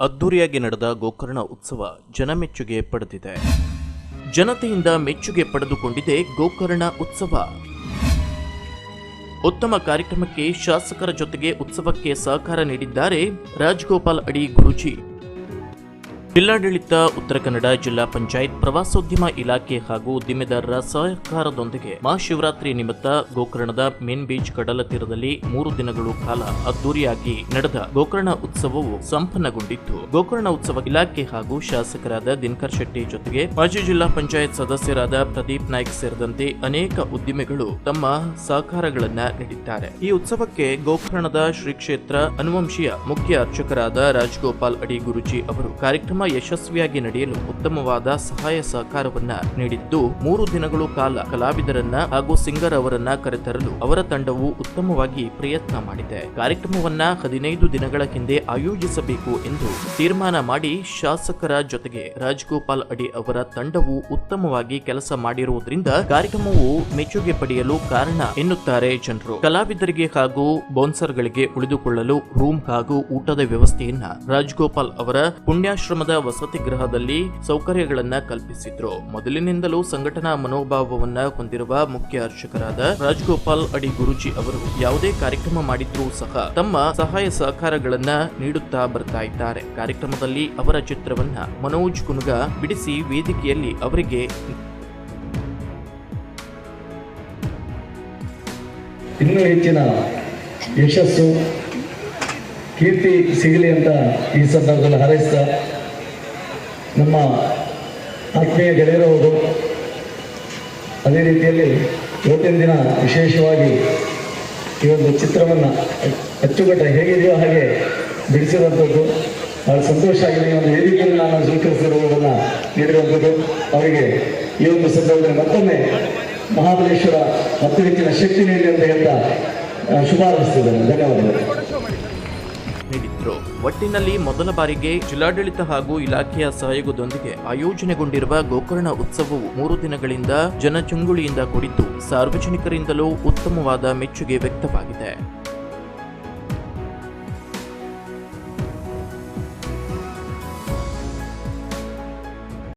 ಅದ್ದೂರಿಯಾಗಿ ನಡೆದ ಗೋಕರ್ಣ ಉತ್ಸವ ಜನಮೆಚ್ಚುಗೆ ಪಡೆದಿದೆ. ಜನತೆಯಿಂದ ಮೆಚ್ಚುಗೆ ಪಡೆದುಕೊಂಡಿದೆ ಗೋಕರ್ಣ ಉತ್ಸವ. ಉತ್ತಮ ಕಾರ್ಯಕ್ರಮಕ್ಕೆ ಶಾಸಕರ ಜೊತೆಗೆ ಉತ್ಸವಕ್ಕೆ ಸಹಕಾರ ನೀಡಿದ್ದಾರೆ ರಾಜಗೋಪಾಲ್ ಅಡಿ ಗುರೂಜಿ. ಜಿಲ್ಲಾಡಳಿತ, ಉತ್ತರ ಕನ್ನಡ ಜಿಲ್ಲಾ ಪಂಚಾಯತ್, ಪ್ರವಾಸೋದ್ಯಮ ಇಲಾಖೆ ಹಾಗೂ ಉದ್ದಿಮೆದಾರರ ಸಹಕಾರದೊಂದಿಗೆ ಮಹಾಶಿವರಾತ್ರಿ ನಿಮಿತ್ತ ಗೋಕರ್ಣದ ಮೇನ್ ಬೀಚ್ ಕಡಲ ತೀರದಲ್ಲಿ ಮೂರು ದಿನಗಳು ಕಾಲ ಅದ್ದೂರಿಯಾಗಿ ನಡೆದ ಗೋಕರ್ಣ ಉತ್ಸವವು ಸಂಪನ್ನಗೊಂಡಿತ್ತು. ಗೋಕರ್ಣ ಉತ್ಸವ ಇಲಾಖೆ ಹಾಗೂ ಶಾಸಕರಾದ ದಿನಕರ್ ಶೆಟ್ಟಿ ಜೊತೆಗೆ ಮಾಜಿ ಜಿಲ್ಲಾ ಪಂಚಾಯತ್ ಸದಸ್ಯರಾದ ಪ್ರದೀಪ್ ನಾಯ್ಕ್ ಸೇರಿದಂತೆ ಅನೇಕ ಉದ್ದಿಮೆಗಳು ತಮ್ಮ ಸಹಕಾರಗಳನ್ನ ನೀಡಿದ್ದಾರೆ. ಈ ಉತ್ಸವಕ್ಕೆ ಗೋಕರ್ಣದ ಶ್ರೀ ಕ್ಷೇತ್ರ ಅನುವಂಶೀಯ ಮುಖ್ಯ ಅರ್ಚಕರಾದ ರಾಜಗೋಪಾಲ್ ಅಡಿ ಗುರುಜಿ ಅವರು ಕಾರ್ಯಕ್ರಮ ಯಶಸ್ವಿಯಾಗಿ ನಡೆಯಲು ಉತ್ತಮವಾದ ಸಹಾಯ ಸಹಕಾರವನ್ನ ನೀಡಿದ್ದು, ಮೂರು ದಿನಗಳು ಕಾಲ ಕಲಾವಿದರನ್ನ ಹಾಗೂ ಸಿಂಗರ್ ಅವರನ್ನ ಕರೆತರಲು ಅವರ ತಂಡವು ಉತ್ತಮವಾಗಿ ಪ್ರಯತ್ನ ಮಾಡಿದೆ. ಕಾರ್ಯಕ್ರಮವನ್ನ ಹದಿನೈದು ದಿನಗಳ ಹಿಂದೆ ಆಯೋಜಿಸಬೇಕು ಎಂದು ತೀರ್ಮಾನ ಮಾಡಿ ಶಾಸಕರ ಜೊತೆಗೆ ರಾಜಗೋಪಾಲ್ ಅಡಿ ಅವರ ತಂಡವು ಉತ್ತಮವಾಗಿ ಕೆಲಸ ಮಾಡಿರುವುದರಿಂದ ಕಾರ್ಯಕ್ರಮವು ಮೆಚ್ಚುಗೆ ಪಡೆಯಲು ಕಾರಣ ಎನ್ನುತ್ತಾರೆ ಜನರು. ಕಲಾವಿದರಿಗೆ ಹಾಗೂ ಬೌನ್ಸರ್ಗಳಿಗೆ ಉಳಿದುಕೊಳ್ಳಲು ರೂಮ್ ಹಾಗೂ ಊಟದ ವ್ಯವಸ್ಥೆಯನ್ನ ರಾಜಗೋಪಾಲ್ ಅವರ ಪುಣ್ಯಾಶ್ರಮದ ವಸತಿ ಗೃಹದಲ್ಲಿ ಸೌಕರ್ಯಗಳನ್ನ ಕಲ್ಪಿಸಿದ್ರು. ಮೊದಲಿನಿಂದಲೂ ಸಂಘಟನಾ ಮನೋಭಾವವನ್ನ ಹೊಂದಿರುವ ಮುಖ್ಯ ಅರ್ಚಕರಾದ ರಾಜಗೋಪಾಲ್ ಅಡಿ ಗುರುಜಿ ಅವರು ಯಾವುದೇ ಕಾರ್ಯಕ್ರಮ ಮಾಡಿದ್ರೂ ಸಹ ತಮ್ಮ ಸಹಾಯ ಸಹಕಾರಗಳನ್ನ ನೀಡುತ್ತಾ ಬರ್ತಾ ಇದ್ದಾರೆ. ಕಾರ್ಯಕ್ರಮದಲ್ಲಿ ಅವರ ಚಿತ್ರವನ್ನ ಮನೋಜ್ ಕುನುಗ ಬಿಡಿಸಿ ವೇದಿಕೆಯಲ್ಲಿ ಅವರಿಗೆ ಇನ್ನೂ ಹೆಚ್ಚಿನ ಯಶಸ್ಸು, ಕೀರ್ತಿ ಸಿಗಲಿ ಅಂತ ಈ ಸಂದರ್ಭದಲ್ಲಿ ಹಾರೈಸ್ತಾ ನಮ್ಮ ಆತ್ಮೀಯ ಗೆಳೆಯರವರು ಅದೇ ರೀತಿಯಲ್ಲಿ ಇವತ್ತಿನ ದಿನ ವಿಶೇಷವಾಗಿ ಈ ಒಂದು ಚಿತ್ರವನ್ನು ಅಚ್ಚುಕಟ್ಟ ಹೇಗಿದೆಯೋ ಹಾಗೆ ಬಿಡಿಸಿರುವಂಥದ್ದು. ಭಾಳ ಸಂತೋಷ ಆಗಿದೆ. ಈ ಒಂದು ವೇದಿಕೆಯನ್ನು ನಾನು ಸ್ವೀಕರಿಸಿರುವುದನ್ನು ನೀಡಿರುವಂಥದ್ದು. ಅವರಿಗೆ ಈ ಒಂದು ಸಂದರ್ಭದಲ್ಲಿ ಮತ್ತೊಮ್ಮೆ ಮಹಾಬಲೇಶ್ವರ ಮತ್ತು ಹೆಚ್ಚಿನ ಶಕ್ತಿ ನೀಡಿ ಅಂತ ಹೇಳ್ತಾ ಶುಭಾರಂಭಿಸ್ತಿದ್ದೇನೆ ಧನ್ಯವಾದಗಳು. ನೀಡಿದ್ರು. ಒಟ್ಟಿನಲ್ಲಿ ಮೊದಲ ಬಾರಿಗೆ ಜಿಲ್ಲಾಡಳಿತ ಹಾಗೂ ಇಲಾಖೆಯ ಸಹಯೋಗದೊಂದಿಗೆ ಆಯೋಜನೆಗೊಂಡಿರುವ ಗೋಕರ್ಣ ಉತ್ಸವವು ಮೂರು ದಿನಗಳಿಂದ ಜನಚುಂಗುಳಿಯಿಂದ ಕೂಡಿದ್ದು, ಸಾರ್ವಜನಿಕರಿಂದಲೂ ಉತ್ತಮವಾದ ಮೆಚ್ಚುಗೆ ವ್ಯಕ್ತವಾಗಿದೆ.